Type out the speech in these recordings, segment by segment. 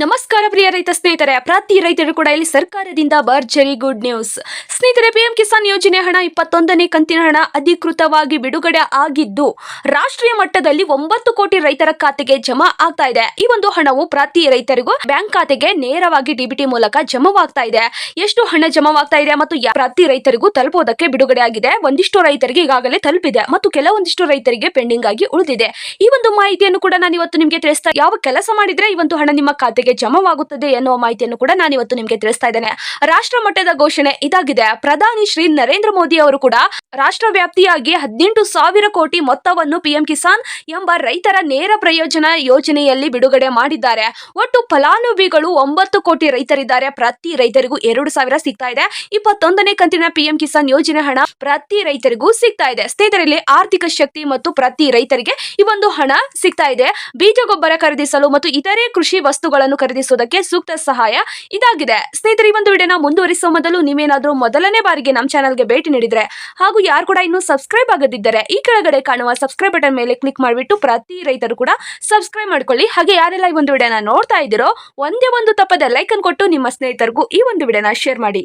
ನಮಸ್ಕಾರ ಪ್ರಿಯ ರೈತ ಸ್ನೇಹಿತರೆ. ಪ್ರತಿ ರೈತರು ಕೂಡ ಇಲ್ಲಿ ಸರ್ಕಾರದಿಂದ ಭರ್ಜರಿ ಗುಡ್ ನ್ಯೂಸ್. ಸ್ನೇಹಿತರೆ, ಪಿಎಂ ಕಿಸಾನ್ ಯೋಜನೆ ಹಣ ಇಪ್ಪತ್ತೊಂದನೇ ಕಂತಿನ ಹಣ ಅಧಿಕೃತವಾಗಿ ಬಿಡುಗಡೆ ಆಗಿದ್ದು, ರಾಷ್ಟ್ರೀಯ ಮಟ್ಟದಲ್ಲಿ ಒಂಬತ್ತು ಕೋಟಿ ರೈತರ ಖಾತೆಗೆ ಜಮಾ ಆಗ್ತಾ ಇದೆ. ಈ ಒಂದು ಹಣವು ಪ್ರತಿ ರೈತರಿಗೂ ಬ್ಯಾಂಕ್ ಖಾತೆಗೆ ನೇರವಾಗಿ ಡಿಬಿಟಿ ಮೂಲಕ ಜಮಾವಾಗ್ತಾ ಇದೆ. ಎಷ್ಟು ಹಣ ಜಮಾವಾಗ್ತಾ ಇದೆ ಮತ್ತು ಪ್ರತಿ ರೈತರಿಗೂ ತಲುಪೋದಕ್ಕೆ ಬಿಡುಗಡೆ ಆಗಿದೆ. ಒಂದಿಷ್ಟು ರೈತರಿಗೆ ಈಗಾಗಲೇ ತಲುಪಿದೆ ಮತ್ತು ಕೆಲವೊಂದಿಷ್ಟು ರೈತರಿಗೆ ಪೆಂಡಿಂಗ್ ಆಗಿ ಉಳಿದಿದೆ. ಈ ಒಂದು ಮಾಹಿತಿಯನ್ನು ಕೂಡ ನಾನು ಇವತ್ತು ನಿಮಗೆ ತಿಳಿಸ್ತಾ, ಯಾವ ಕೆಲಸ ಮಾಡಿದ್ರೆ ಈ ಒಂದು ಹಣ ನಿಮ್ಮ ಖಾತೆಗೆ ಜಮಾವಾಗುತ್ತದೆ ಎನ್ನುವ ಮಾಹಿತಿಯನ್ನು ಕೂಡ ನಾನು ಇವತ್ತು ನಿಮಗೆ ತಿಳಿಸ್ತಾ ಇದ್ದೇನೆ. ರಾಷ್ಟ್ರ ಮಟ್ಟದ ಘೋಷಣೆ ಇದಾಗಿದೆ. ಪ್ರಧಾನಿ ಶ್ರೀ ನರೇಂದ್ರ ಮೋದಿ ಅವರು ಕೂಡ ರಾಷ್ಟ್ರ ವ್ಯಾಪ್ತಿಯಾಗಿ ಹದಿನೆಂಟು ಸಾವಿರ ಕೋಟಿ ಮೊತ್ತವನ್ನು ಪಿಎಂ ಕಿಸಾನ್ ಎಂಬ ರೈತರ ನೇರ ಪ್ರಯೋಜನ ಯೋಜನೆಯಲ್ಲಿ ಬಿಡುಗಡೆ ಮಾಡಿದ್ದಾರೆ. ಒಟ್ಟು ಫಲಾನುಭವಿಗಳು ಒಂಬತ್ತು ಕೋಟಿ ರೈತರಿದ್ದಾರೆ. ಪ್ರತಿ ರೈತರಿಗೂ ಎರಡು ಸಾವಿರ ಸಿಗ್ತಾ ಇದೆ. ಇಪ್ಪತ್ತೊಂದನೇ ಕಂತಿನ ಪಿಎಂ ಕಿಸಾನ್ ಯೋಜನೆ ಹಣ ಪ್ರತಿ ರೈತರಿಗೂ ಸಿಗ್ತಾ ಇದೆ. ಸ್ನೇಹಿತರಲ್ಲಿ ಆರ್ಥಿಕ ಶಕ್ತಿ ಮತ್ತು ಪ್ರತಿ ರೈತರಿಗೆ ಈ ಒಂದು ಹಣ ಸಿಗ್ತಾ ಇದೆ. ಬೀಜ ಗೊಬ್ಬರ ಖರೀದಿಸಲು ಮತ್ತು ಇತರೆ ಕೃಷಿ ವಸ್ತುಗಳನ್ನು ಖರೀದಿಸುವುದಕ್ಕೆ ಸೂಕ್ತ ಸಹಾಯ ಇದಾಗಿದೆ. ಸ್ನೇಹಿತರೆ, ಈ ಒಂದು ವಿಡಿಯೋನ ಮುಂದುವರಿಸುವ ಮೊದಲು ನೀವೇನಾದರೂ ಮೊದಲನೇ ಬಾರಿಗೆ ನಮ್ಮ ಚಾನಲ್ಗೆ ಭೇಟಿ ನೀಡಿದ್ರೆ ಹಾಗೂ ಯಾರು ಕೂಡ ಇನ್ನೂ ಸಬ್ಸ್ಕ್ರೈಬ್ ಆಗದಿದ್ದರೆ ಈ ಕೆಳಗಡೆ ಕಾಣುವ ಸಬ್ಸ್ಕ್ರೈಬ್ ಬಟನ್ ಮೇಲೆ ಕ್ಲಿಕ್ ಮಾಡಿಬಿಟ್ಟು ಪ್ರತಿ ರೈತರು ಕೂಡ ಸಬ್ಸ್ಕ್ರೈಬ್ ಮಾಡ್ಕೊಳ್ಳಿ. ಹಾಗೆ ಯಾರೆಲ್ಲ ಈ ಒಂದು ವಿಡಿಯೋನ ನೋಡ್ತಾ ಇದ್ದೀರೋ, ಒಂದೇ ಒಂದು ತಪ್ಪದ ಲೈಕನ್ ಕೊಟ್ಟು ನಿಮ್ಮ ಸ್ನೇಹಿತರಿಗೂ ಈ ಒಂದು ವಿಡಿಯೋನ ಶೇರ್ ಮಾಡಿ.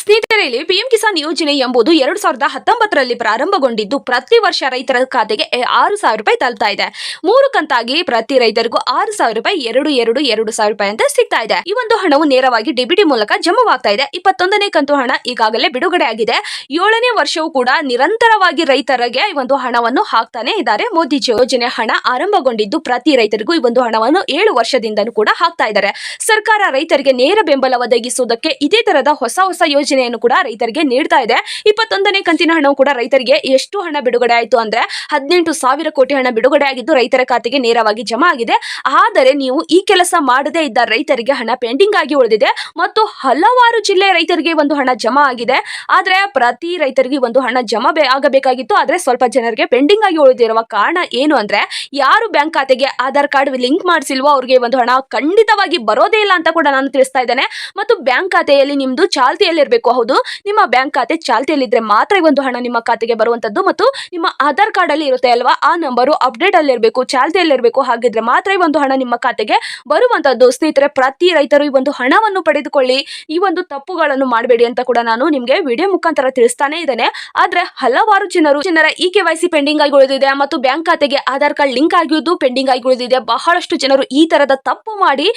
ಸ್ನೇಹಿತರೆ ಇಲ್ಲಿ ಪಿಎಂ ಕಿಸಾನ್ ಯೋಜನೆ ಎಂಬುದು ಎರಡು ಸಾವಿರದ ಹತ್ತೊಂಬತ್ತರಲ್ಲಿ ಪ್ರಾರಂಭಗೊಂಡಿದ್ದು ಪ್ರತಿ ವರ್ಷ ರೈತರ ಖಾತೆಗೆ ಆರು ಸಾವಿರ ರೂಪಾಯಿ ತಲುಪ್ತಾ ಇದೆ. ಮೂರು ಕಂತಾಗಿ ಪ್ರತಿ ರೈತರಿಗೂ ಆರು ಸಾವಿರ ರೂಪಾಯಿ, ಎರಡು ಎರಡು ಎರಡು ಸಾವಿರ ರೂಪಾಯಿ ಅಂತ ಸಿಗ್ತಾ ಇದೆ. ಈ ಒಂದು ಹಣವು ನೇರವಾಗಿ ಡಿಬಿಡಿ ಮೂಲಕ ಜಮವಾಗ್ತಾ ಇದೆ. ಇಪ್ಪತ್ತೊಂದನೇ ಕಂತು ಹಣ ಈಗಾಗಲೇ ಬಿಡುಗಡೆ ಆಗಿದೆ ಏಳನೇ ವರ್ಷವೂ ಕೂಡ ನಿರಂತರವಾಗಿ ರೈತರಿಗೆ ಈ ಒಂದು ಹಣವನ್ನು ಹಾಕ್ತಾನೆ ಇದ್ದಾರೆ. ಮೋದಿ ಯೋಜನೆ ಹಣ ಆರಂಭಗೊಂಡಿದ್ದು ಪ್ರತಿ ರೈತರಿಗೂ ಈ ಒಂದು ಹಣವನ್ನು ಏಳು ವರ್ಷದಿಂದಲೂ ಕೂಡ ಹಾಕ್ತಾ ಇದ್ದಾರೆ. ಸರ್ಕಾರ ರೈತರಿಗೆ ನೇರ ಬೆಂಬಲ ಒದಗಿಸುವುದಕ್ಕೆ ಇದೇ ತರದ ಹೊಸ ಹೊಸ ಯೋಜನೆಯನ್ನು ಕೂಡ ರೈತರಿಗೆ ನೀಡ್ತಾ ಇದೆ. ಇಪ್ಪತ್ತೊಂದನೇ ಕಂತಿನ ಹಣವು ಕೂಡ ರೈತರಿಗೆ ಎಷ್ಟು ಹಣ ಬಿಡುಗಡೆ ಆಯಿತು ಅಂದ್ರೆ ಹದಿನೆಂಟು ಸಾವಿರ ಕೋಟಿ ಹಣ ಬಿಡುಗಡೆ ಆಗಿದ್ದು ರೈತರ ಖಾತೆಗೆ ನೇರವಾಗಿ ಜಮಾ ಆಗಿದೆ. ಆದರೆ ನೀವು ಈ ಕೆಲಸ ಮಾಡದೇ ಇದ್ದ ರೈತರಿಗೆ ಹಣ ಪೆಂಡಿಂಗ್ ಆಗಿ ಉಳಿದಿದೆ ಮತ್ತು ಹಲವಾರು ಜಿಲ್ಲೆ ರೈತರಿಗೆ ಒಂದು ಹಣ ಜಮಾ ಆಗಿದೆ. ಆದ್ರೆ ಪ್ರತಿ ರೈತರಿಗೆ ಒಂದು ಹಣ ಜಮಾ ಆಗಬೇಕಾಗಿತ್ತು. ಆದ್ರೆ ಸ್ವಲ್ಪ ಜನರಿಗೆ ಪೆಂಡಿಂಗ್ ಆಗಿ ಉಳಿದಿರುವ ಕಾರಣ ಏನು ಅಂದ್ರೆ ಯಾರು ಬ್ಯಾಂಕ್ ಖಾತೆಗೆ ಆಧಾರ್ ಕಾರ್ಡ್ ಲಿಂಕ್ ಮಾಡಿಸಿಲ್ವೋ ಅವ್ರಿಗೆ ಒಂದು ಹಣ ಖಂಡಿತವಾಗಿ ಬರೋದೇ ಇಲ್ಲ ಅಂತ ಕೂಡ ನಾನು ತಿಳಿಸ್ತಾ ಇದ್ದೇನೆ. ಮತ್ತು ಬ್ಯಾಂಕ್ ಖಾತೆಯಲ್ಲಿ ನಿಮ್ದು ಚಾಲ್ತಿಯಲ್ಲಿ ಇರಬೇಕು ಹೌದು. ನಿಮ್ಮ ಬ್ಯಾಂಕ್ ಖಾತೆ ಚಾಲ್ತಿಯಲ್ಲಿದ್ರೆ ಮಾತ್ರ ಈ ಒಂದು ಹಣ ನಿಮ್ಮ ಖಾತೆಗೆ ಬರುವಂತದ್ದು ಮತ್ತು ನಿಮ್ಮ ಆಧಾರ್ ಕಾರ್ಡ್ ಅಲ್ಲಿ ಇರುತ್ತೆ ಅಲ್ವಾ? ಆ ನಂಬರು ಅಪ್ಡೇಟ್ ಅಲ್ಲಿ ಇರಬೇಕು ಚಾಲ್ತಿಯಲ್ಲಿ ಇರಬೇಕು ಹಾಗಿದ್ರೆ ಮಾತ್ರ ಈ ಒಂದು ಹಣ ನಿಮ್ಮ ಖಾತೆಗೆ ಬರುವಂತದ್ದು. ಸ್ನೇಹಿತರೆ, ಪ್ರತಿ ರೈತರು ಈ ಒಂದು ಹಣವನ್ನು ಪಡೆದುಕೊಳ್ಳಿ. ಈ ಒಂದು ತಪ್ಪುಗಳನ್ನು ಮಾಡಬೇಡಿ ಅಂತ ಕೂಡ ನಾನು ನಿಮಗೆ ವಿಡಿಯೋ ಮುಖಾಂತರ ತಿಳಿಸ್ತಾನೆ ಇದ್ದೇನೆ. ಆದ್ರೆ ಹಲವಾರು ಜನರು ಜನರ E K Y C pending ಆಗಿ ಉಳಿದಿದೆ. ಮತ್ತು ಬ್ಯಾಂಕ್ ಖಾತೆಗೆ ಆಧಾರ್ ಕಾರ್ಡ್ ಲಿಂಕ್ ಆಗಿದ್ದು ಪೆಂಡಿಂಗ್ ಆಗಿ ಉಳಿದಿದೆ. ಬಹಳಷ್ಟು ಜನರು ಈ ತರದ ತಪ್ಪು ಮಾಡಿ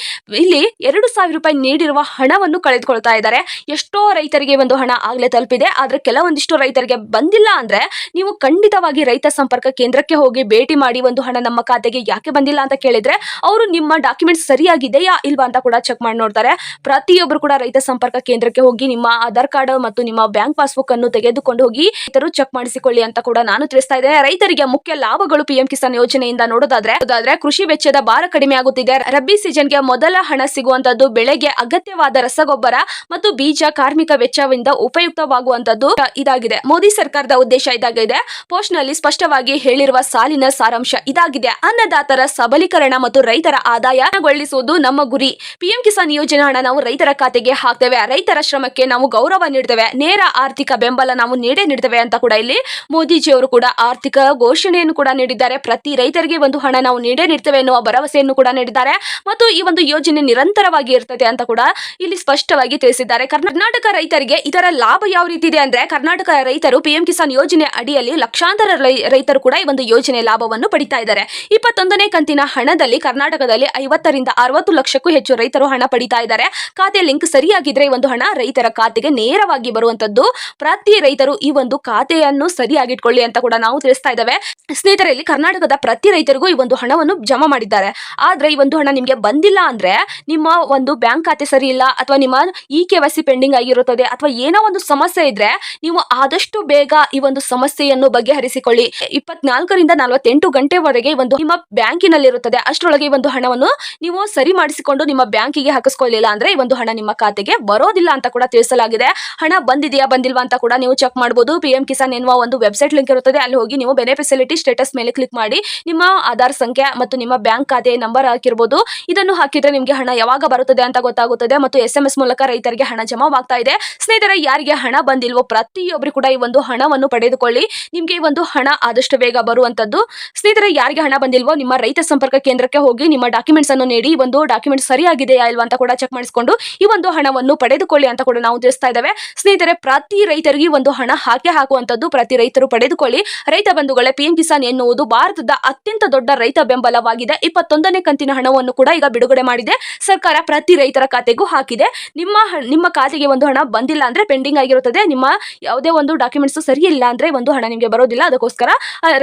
ಇಲ್ಲಿ ಎರಡು ಸಾವಿರ ರೂಪಾಯಿ ನೀಡಿರುವ ಹಣವನ್ನು ಕಳೆದುಕೊಳ್ತಾ ಇದ್ದಾರೆ. ಎಷ್ಟೋ ರೈತರಿಗೆ ಒಂದು ಹಣ ಆಗ್ಲೇ ತಲುಪಿದೆ. ಆದ್ರೆ ಕೆಲವೊಂದಿಷ್ಟು ರೈತರಿಗೆ ಬಂದಿಲ್ಲ ಅಂದ್ರೆ ನೀವು ಖಂಡಿತವಾಗಿ ರೈತ ಸಂಪರ್ಕ ಕೇಂದ್ರಕ್ಕೆ ಹೋಗಿ ಭೇಟಿ ಮಾಡಿ ಒಂದು ಹಣ ನಮ್ಮ ಖಾತೆಗೆ ಯಾಕೆ ಬಂದಿಲ್ಲ ಅಂತ ಕೇಳಿದ್ರೆ ಅವರು ನಿಮ್ಮ ಡಾಕ್ಯುಮೆಂಟ್ಸ್ ಸರಿಯಾಗಿದೆಯಾ ಇಲ್ವಾ ಅಂತ ಕೂಡ ಚೆಕ್ ಮಾಡಿ ನೋಡ್ತಾರೆ. ಪ್ರತಿಯೊಬ್ಬರು ಕೂಡ ರೈತ ಸಂಪರ್ಕ ಕೇಂದ್ರಕ್ಕೆ ಹೋಗಿ ನಿಮ್ಮ ಆಧಾರ್ ಕಾರ್ಡ್ ಮತ್ತು ನಿಮ್ಮ ಬ್ಯಾಂಕ್ ಪಾಸ್ಬುಕ್ ಅನ್ನು ತೆಗೆದುಕೊಂಡು ಹೋಗಿ ರೈತರು ಚೆಕ್ ಮಾಡಿಸಿಕೊಳ್ಳಿ ಅಂತ ಕೂಡ ನಾನು ತಿಳಿಸ್ತಾ ಇದ್ದೇನೆ. ರೈತರಿಗೆ ಮುಖ್ಯ ಲಾಭಗಳು ಪಿಎಂ ಕಿಸಾನ್ ಯೋಜನೆಯಿಂದ ನೋಡೋದಾದ್ರೆ, ಅದಾದ್ರೆ ಕೃಷಿ ವೆಚ್ಚದ ಭಾರ ಕಡಿಮೆ ಆಗುತ್ತಿದೆ. ರಬ್ಬಿ ಸೀಸನ್ಗೆ ಮೊದಲ ಹಣ ಸಿಗುವಂತದ್ದು ಬೆಳೆಗೆ ಅಗತ್ಯವಾದ ರಸಗೊಬ್ಬರ ಮತ್ತು ಬೀಜ ಕಾರ್ಮಿಕ ವೆಚ್ಚವಿಂದ ಉಪಯುಕ್ತವಾಗುವಂತದ್ದು ಇದಾಗಿದೆ. ಮೋದಿ ಸರ್ಕಾರದ ಉದ್ದೇಶ ಇದಾಗಿದೆ. ಪೋಸ್ಟ್ನಲ್ಲಿ ಸ್ಪಷ್ಟವಾಗಿ ಹೇಳಿರುವ ಸಾಲಿನ ಸಾರಾಂಶ ಇದಾಗಿದೆ. ಅನ್ನದಾತರ ಸಬಲೀಕರಣ ಮತ್ತು ರೈತರ ಆದಾಯಗೊಳಿಸುವುದು ನಮ್ಮ ಗುರಿ. ಪಿಎಂ ಕಿಸಾನ್ ಯೋಜನೆ ಹಣ ನಾವು ರೈತರ ಖಾತೆಗೆ ಹಾಕ್ತೇವೆ. ರೈತರ ಶ್ರಮಕ್ಕೆ ನಾವು ಗೌರವ ನೀಡ್ತೇವೆ. ನೇರ ಆರ್ಥಿಕ ಬೆಂಬಲ ನಾವು ನೀಡೇ ನೀಡ್ತೇವೆ ಅಂತ ಕೂಡ ಇಲ್ಲಿ ಮೋದಿಜಿ ಅವರು ಕೂಡ ಆರ್ಥಿಕ ಘೋಷಣೆಯನ್ನು ಕೂಡ ನೀಡಿದ್ದಾರೆ. ಪ್ರತಿ ರೈತರಿಗೆ ಒಂದು ಹಣ ನಾವು ನೀಡೇ ನೀಡ್ತೇವೆ ಎನ್ನುವ ಭರವಸೆಯನ್ನು ಕೂಡ ನೀಡಿದ್ದಾರೆ. ಮತ್ತು ಈ ಒಂದು ಯೋಜನೆ ನಿರಂತರವಾಗಿ ಇರ್ತದೆ ಅಂತ ಕೂಡ ಇಲ್ಲಿ ಸ್ಪಷ್ಟವಾಗಿ ತಿಳಿಸಿದ್ದಾರೆ. ಕರ್ನಾಟಕ ರೈತರಿಗೆ ಇದರ ಲಾಭ ಯಾವ ರೀತಿ ಇದೆ ಅಂದ್ರೆ ಕರ್ನಾಟಕ ರೈತರು ಪಿಎಂ ಕಿಸಾನ್ ಯೋಜನೆ ಅಡಿಯಲ್ಲಿ ಲಕ್ಷಾಂತರ ರೈತರು ಕೂಡ ಈ ಒಂದು ಯೋಜನೆ ಲಾಭವನ್ನು ಪಡಿತಾ ಇದ್ದಾರೆ. ಇಪ್ಪತ್ತೊಂದನೇ ಕಂತಿನ ಹಣದಲ್ಲಿ ಕರ್ನಾಟಕದಲ್ಲಿ ಐವತ್ತರಿಂದ ಅರವತ್ತು ಲಕ್ಷಕ್ಕೂ ಹೆಚ್ಚು ರೈತರು ಹಣ ಪಡಿತಾ ಇದ್ದಾರೆ. ಖಾತೆ ಲಿಂಕ್ ಸರಿಯಾಗಿದ್ರೆ ಈ ಒಂದು ಹಣ ರೈತರ ಖಾತೆಗೆ ನೇರವಾಗಿ ಬರುವಂತದ್ದು. ಪ್ರತಿ ರೈತರು ಈ ಒಂದು ಖಾತೆಯನ್ನು ಸರಿಯಾಗಿಟ್ಕೊಳ್ಳಿ ಅಂತ ಕೂಡ ನಾವು ತಿಳಿಸ್ತಾ ಇದ್ದೇವೆ. ಸ್ನೇಹಿತರೆ ಇಲ್ಲಿ ಕರ್ನಾಟಕದ ಪ್ರತಿ ರೈತರಿಗೂ ಈ ಒಂದು ಹಣವನ್ನು ಜಮಾ ಮಾಡಿದ್ದಾರೆ. ಆದ್ರೆ ಈ ಒಂದು ಹಣ ನಿಮಗೆ ಬಂದಿಲ್ಲ ಅಂದ್ರೆ ನಿಮ್ಮ ಒಂದು ಬ್ಯಾಂಕ್ ಖಾತೆ ಸರಿ ಇಲ್ಲ ಅಥವಾ ನಿಮ್ಮ ಇ ಕೆ ವೈ ಪೆಂಡಿಂಗ್ ಆಗಿರುತ್ತದೆ ಅಥವಾ ಏನೋ ಒಂದು ಸಮಸ್ಯೆ ಇದ್ರೆ ನೀವು ಆದಷ್ಟು ಬೇಗ ಈ ಒಂದು ಸಮಸ್ಯೆಯನ್ನು ಬಗೆಹರಿಸಿಕೊಳ್ಳಿ. ಇಪ್ಪತ್ನಾಲ್ಕರಿಂದ ನಲವತ್ತೆಂಟು ಗಂಟೆವರೆಗೆ ಒಂದು ನಿಮ್ಮ ಬ್ಯಾಂಕಿನಲ್ಲಿ ಇರುತ್ತದೆ ಅಷ್ಟರೊಳಗೆ ಈ ಒಂದು ಹಣವನ್ನು ನೀವು ಸರಿ ಮಾಡಿಸಿಕೊಂಡು ನಿಮ್ಮ ಬ್ಯಾಂಕಿಗೆ ಹಾಕಿಸ್ಕೊಳ್ಳಿಲ್ಲ ಅಂದ್ರೆ ಈ ಒಂದು ಹಣ ನಿಮ್ಮ ಖಾತೆಗೆ ಬರೋದಿಲ್ಲ ಅಂತ ಕೂಡ ತಿಳಿಸಲಾಗಿದೆ. ಹಣ ಬಂದಿದೆಯಾ, ಬಂದಿಲ್ವಾ ಅಂತ ಕೂಡ ನೀವು ಚೆಕ್ ಮಾಡಬಹುದು ಪಿ ಎಂ ಕಿಸಾನ್ ಎನ್ನುವ ಒಂದು ವೆಬ್ಸೈಟ್ ಲಿಂಕ್ ಇರುತ್ತದೆ. ಅಲ್ಲಿ ಹೋಗಿ ನೀವು ಬೆನಿಫಿಸಿಲಿಟಿ ಸ್ಟೇಟಸ್ ಮೇಲೆ ಕ್ಲಿಕ್ ಮಾಡಿ ನಿಮ್ಮ ಆಧಾರ್ ಸಂಖ್ಯೆ ಮತ್ತು ನಿಮ್ಮ ಬ್ಯಾಂಕ್ ಖಾತೆ ನಂಬರ್ ಹಾಕಿರ್ಬೋದು. ಇದನ್ನು ಹಾಕಿದ್ರೆ ನಿಮಗೆ ಹಣ ಯಾವಾಗ ಬರುತ್ತದೆ ಅಂತ ಗೊತ್ತಾಗುತ್ತದೆ ಮತ್ತು ಎಸ್ ಎಂ ಮೂಲಕ ರೈತರಿಗೆ ಹಣ ಜಮಾವಾಗ್ತಾ ಆಗ್ತಾ ಇದೆ. ಸ್ನೇಹಿತರೆ, ಯಾರಿಗೆ ಹಣ ಬಂದಿಲ್ವೋ ಪ್ರತಿಯೊಬ್ಬರು ಕೂಡ ಈ ಒಂದು ಹಣವನ್ನು ಪಡೆದುಕೊಳ್ಳಿ. ನಿಮ್ಗೆ ಈ ಒಂದು ಹಣ ಆದಷ್ಟು ಬೇಗ ಬರುವಂತದ್ದು. ಸ್ನೇಹಿತರೆ, ಯಾರಿಗೆ ಹಣ ಬಂದಿಲ್ವೋ ನಿಮ್ಮ ರೈತ ಸಂಪರ್ಕ ಕೇಂದ್ರಕ್ಕೆ ಹೋಗಿ ನಿಮ್ಮ ಡಾಕ್ಯುಮೆಂಟ್ಸ್ ಅನ್ನು ನೀಡಿ. ಈ ಒಂದು ಡಾಕ್ಯುಮೆಂಟ್ ಸರಿಯಾಗಿದೆಯಾ ಇಲ್ವಾ ಅಂತ ಕೂಡ ಚೆಕ್ ಮಾಡಿಸಿಕೊಂಡು ಈ ಒಂದು ಹಣವನ್ನು ಪಡೆದುಕೊಳ್ಳಿ ಅಂತ ಕೂಡ ನಾವು ತಿಳಿಸ್ತಾ ಇದ್ದೇವೆ. ಸ್ನೇಹಿತರೆ, ಪ್ರತಿ ರೈತರಿಗೆ ಒಂದು ಹಣ ಹಾಕಿ ಹಾಕುವಂತದ್ದು ಪ್ರತಿ ರೈತರು ಪಡೆದುಕೊಳ್ಳಿ. ರೈತ ಬಂಧುಗಳೇ ಪಿಎಂ ಕಿಸಾನ್ ಎನ್ನುವುದು ಭಾರತದ ಅತ್ಯಂತ ದೊಡ್ಡ ರೈತ ಬೆಂಬಲವಾಗಿದೆ. ಇಪ್ಪತ್ತೊಂದನೇ ಕಂತಿನ ಹಣವನ್ನು ಕೂಡ ಈಗ ಬಿಡುಗಡೆ ಮಾಡಿದೆ. ಸರ್ಕಾರ ಪ್ರತಿ ರೈತರ ಖಾತೆಗೂ ಹಾಕಿದೆ. ನಿಮ್ಮ ನಿಮ್ಮ ಖಾತೆಗೆ ಒಂದು ಹಣ ಬಂದಿಲ್ಲ ಅಂದ್ರೆ ಪೆಂಡಿಂಗ್ ಆಗಿರುತ್ತದೆ. ನಿಮ್ಮ ಯಾವುದೇ ಒಂದು ಡಾಕ್ಯುಮೆಂಟ್ಸ್ ಸರಿ ಇಲ್ಲ ಅಂದ್ರೆ ಒಂದು ಹಣ ನಿಮಗೆ ಬರೋದಿಲ್ಲ. ಅದಕ್ಕೋಸ್ಕರ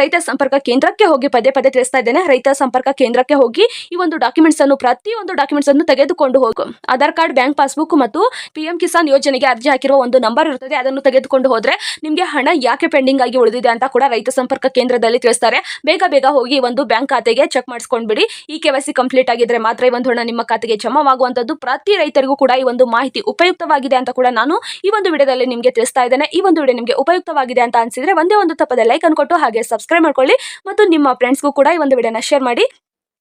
ರೈತ ಸಂಪರ್ಕ ಕೇಂದ್ರಕ್ಕೆ ಹೋಗಿ ಪದೇ ಪದೇ ತಿಳಿಸ್ತಾ ಇದ್ದೇನೆ. ರೈತ ಸಂಪರ್ಕ ಕೇಂದ್ರಕ್ಕೆ ಹೋಗಿ ಈ ಒಂದು ಡಾಕ್ಯುಮೆಂಟ್ಸ್ ಅನ್ನು ಒಂದು ಡಾಕ್ಯುಮೆಂಟ್ಸ್ ಅನ್ನು ತೆಗೆದುಕೊಂಡು ಹೋಗು. ಆಧಾರ್ ಕಾರ್ಡ್, ಬ್ಯಾಂಕ್ ಪಾಸ್ಬುಕ್ ಮತ್ತು ಪಿಎಂ ಕಿಸಾನ್ ಯೋಜನೆಗೆ ಅರ್ಜಿ ಹಾಕಿರುವ ಒಂದು ನಂಬರ್ ಇರುತ್ತದೆ ಅದನ್ನು ತೆಗೆದುಕೊಂಡು ಹೋದ್ರೆ ನಿಮಗೆ ಹಣ ಯಾಕೆ ಪೆಂಡಿಂಗ್ ಆಗಿ ಉಳಿದಿದೆ ಅಂತ ಕೂಡ ರೈತ ಸಂಪರ್ಕ ಕೇಂದ್ರದಲ್ಲಿ ತಿಳಿಸ್ತಾರೆ. ಬೇಗ ಬೇಗ ಹೋಗಿ ಒಂದು ಬ್ಯಾಂಕ್ ಖಾತೆಗೆ ಚೆಕ್ ಮಾಡಿಸ್ಕೊಂಡ್ಬಿಡಿ. ಈ ಕೆ ವೈ ಸಿ ಕಂಪ್ಲೀಟ್ ಆಗಿದ್ರೆ ಮಾತ್ರ ಈ ಒಂದು ಹಣ ನಿಮ್ಮ ಖಾತೆಗೆ ಜಮಾವಾಗುವಂತದ್ದು ಪ್ರತಿ ರೈತರಿಗೂ ಕೂಡ ಈ ಒಂದು ಮಾಹಿತಿ ಉಪಯುಕ್ತವಾಗಿದೆ ಅಂತ ಕೂಡ ನಾನು ಈ ಒಂದು ವಿಡಿಯೋದಲ್ಲಿ ನಿಮಗೆ ತಿಳಿಸ್ತಾ ಇದ್ದೇನೆ. ಈ ಒಂದು ವಿಡಿಯೋ ನಿಮಗೆ ಉಪಯುಕ್ತವಾಗಿದೆ ಅಂತ ಅನ್ಸಿದ್ರೆ ಒಂದೇ ಒಂದು ತಪ್ಪದೆ ಲೈಕ್ ಅನ್ಕೊಟ್ಟು ಹಾಗೆ ಸಬ್ಸ್ಕ್ರೈಬ್ ಮಾಡ್ಕೊಳ್ಳಿ ಮತ್ತು ನಿಮ್ಮ ಫ್ರೆಂಡ್ಸ್ಗೂ ಕೂಡ ಈ ಒಂದು ವಿಡಿಯೋನ ಶೇರ್ ಮಾಡಿ.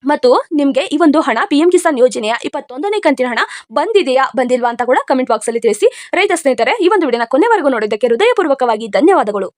ಮತ್ತು ನಿಮಗೆ ಈ ಒಂದು ಹಣ ಪಿ ಎಂ ಕಿಸಾನ್ ಯೋಜನೆಯ ಇಪ್ಪತ್ತೊಂದನೇ ಕಂತಿನ ಹಣ ಬಂದಿದೆಯಾ, ಬಂದಿಲ್ವಾ ಅಂತ ಕೂಡ ಕಮೆಂಟ್ ಬಾಕ್ಸಲ್ಲಿ ತಿಳಿಸಿ. ರೈತ ಸ್ನೇಹಿತರೆ, ಈ ಒಂದು ವಿಡಿಯೋನ ಕೊನೆವರೆಗೂ ನೋಡಿದ್ದಕ್ಕೆ ಹೃದಯಪೂರ್ವಕವಾಗಿ ಧನ್ಯವಾದಗಳು.